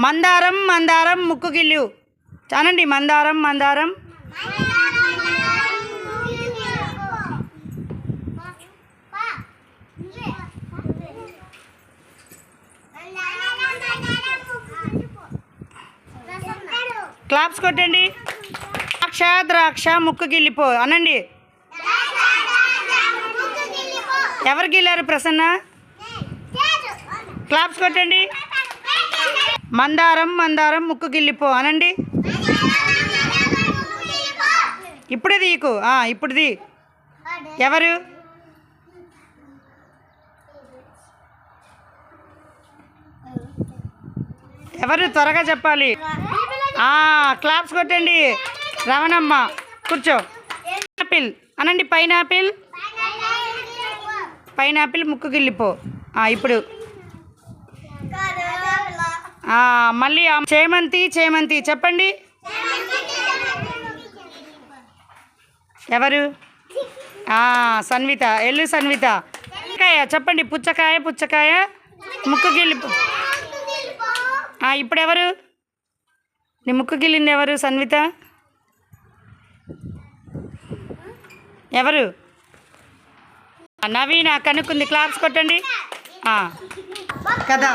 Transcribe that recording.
మందారం మందారం ముక్కు గిల్లు చానండి మందారం మందారం. క్లాప్స్ కొట్టండి. ద్రాక్ష ద్రాక్ష ముక్కు గిల్లిపో అనండి. ఎవరు గిల్లారు ప్రసన్న? క్లాప్స్ కొట్టండి. మందారం మందారం ముక్కు గిల్లిపో అనండి. ఇప్పుడు దీకు. ఇప్పుడు దీ. ఎవరు? ఎవరు? త్వరగా చెప్పాలి. ఆ, క్లాప్స్ కొట్టండి. రవణమ్మ కూర్చో. పైనాపిల్. అనండి పైనాపిల్. పైనాపిల్ ముక్కు గిల్లిపో. ఇప్పుడు. మళ్ళీ చేమంతి చేమంతి చెప్పండి. ఎవరు? సన్విత ఎల్లు సన్విత. పుచ్చకాయ చెప్పండి పుచ్చకాయ పుచ్చకాయ. ముక్కు గిల్లి ఇప్పుడు ఎవరు నీ ముక్కు గిల్లింది ఎవరు సన్విత? ఎవరు? నవీన కనుక్కుంది క్లాప్స్ కొట్టండి. కదా.